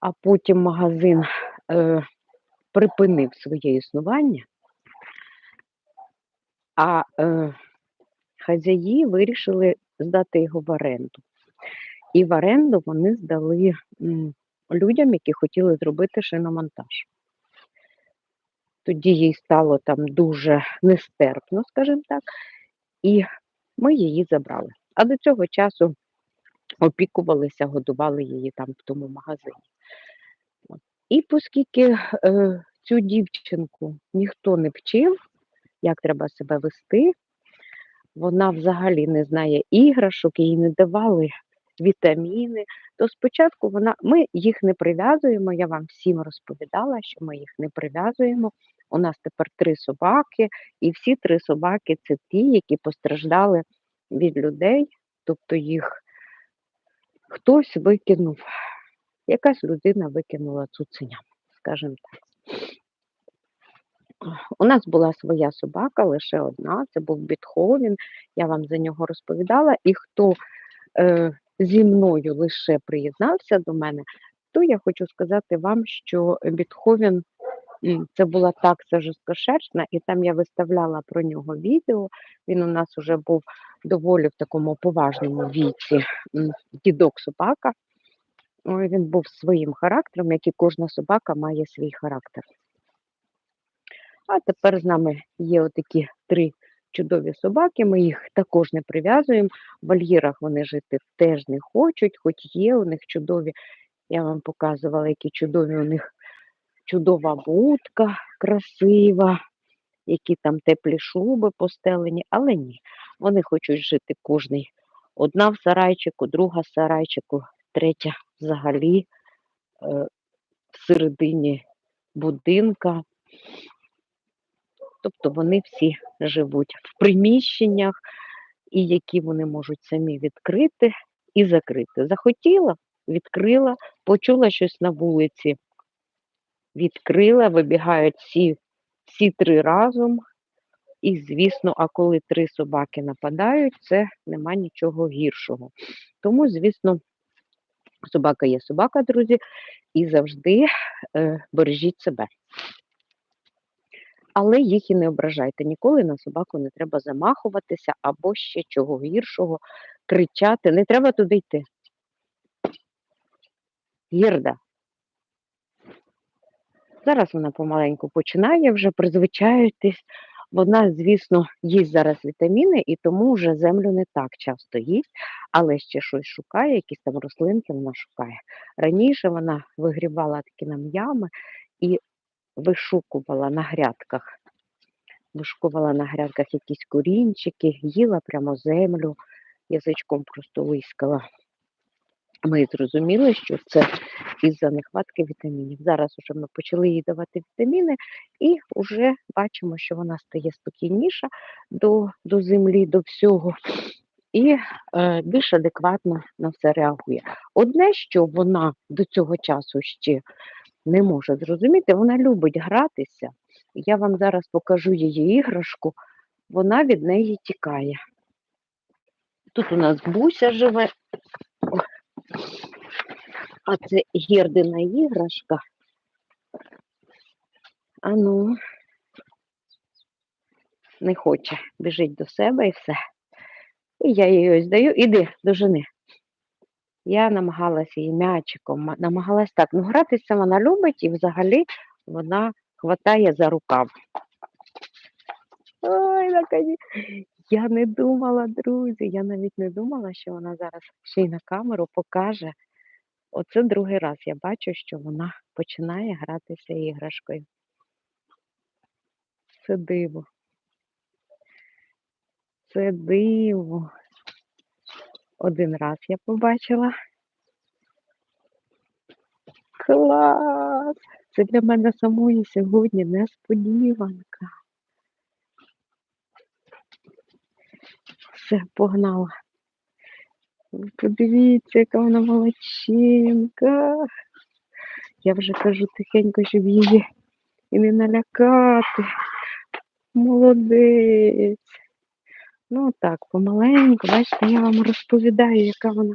а потім магазин е, припинив своє існування, а е, хазяї вирішили здати його в оренду. І в оренду вони здали м, людям, які хотіли зробити шиномонтаж. Тоді їй стало там дуже нестерпно, скажімо так, і ми її забрали. А до цього часу опікувалися, годували її там в тому магазині. І оскільки е, цю дівчинку ніхто не вчив, як треба себе вести, вона взагалі не знає іграшок, їй не давали вітаміни, то спочатку вона, ми їх не прив'язуємо, я вам всім розповідала, що ми їх не прив'язуємо. У нас тепер три собаки, і всі три собаки це ті, які постраждали від людей, тобто їх хтось викинув, якась людина викинула цуценя, скажімо так. У нас була своя собака, лише одна, це був Бітховен, я вам за нього розповідала, і хто е, зі мною лише приєднався до мене, то я хочу сказати вам, що Бітховен це була такса жорсткошерстна, і там я виставляла про нього відео. Він у нас вже був доволі в такому поважному віці, дідок собака. Ой, Він був своїм характером, як і кожна собака має свій характер. А тепер з нами є отакі три чудові собаки. Ми їх також не прив'язуємо. В вольєрах вони жити теж не хочуть, хоч є у них чудові. Я вам показувала, які чудові у них чудова будка, красива, які там теплі шуби постелені, але ні. Вони хочуть жити кожний. Одна в сарайчику, друга в сарайчику, третя взагалі е, всередині будинка. Тобто вони всі живуть в приміщеннях, і які вони можуть самі відкрити і закрити. Захотіла, відкрила, почула щось на вулиці, відкрила, вибігають всі, всі три разом. І, звісно, а коли три собаки нападають, це нема нічого гіршого. Тому, звісно, собака є собака, друзі, і завжди е, бережіть себе. Але їх і не ображайте. Ніколи на собаку не треба замахуватися або ще чого гіршого, кричати. Не треба туди йти. Гірда. Зараз вона помаленьку починає вже призвичаєтесь. Вона, звісно, їсть зараз вітаміни, і тому вже землю не так часто їсть, але ще щось шукає, якісь там рослинки вона шукає. Раніше вона вигрібала такі нам ями і вишукувала на грядках. Вишукувала на грядках якісь корінчики, їла прямо землю, язичком просто лискала. Ми зрозуміли, що це із-за нехватки вітамінів. Зараз вже ми почали їй давати вітаміни, і вже бачимо, що вона стає спокійніша до до землі, до всього, і е, більш адекватно на все реагує. Одне, що вона до цього часу ще не може зрозуміти, вона любить гратися. Я вам зараз покажу її іграшку, вона від неї тікає. Тут у нас Буся живе. А це гірдина іграшка. А ну, не хоче, біжить до себе і все. І я їй ось даю, іди до жени. Я намагалася її м'ячиком, намагалась так. Ну, гратися вона любить і взагалі вона хватає за рукав. Ой. Я не думала, друзі, я навіть не думала, що вона зараз ще й на камеру покаже. Оце другий раз я бачу, що вона починає гратися іграшкою. Це диво. Це диво. Один раз я побачила. Клас! Це для мене самої сьогодні несподіванка. Все, погнала. Подивіться, яка вона молодчинка. Я вже кажу тихенько, щоб її і не налякати. Молодець. Ну так, помаленьку, бачите, я вам розповідаю, яка вона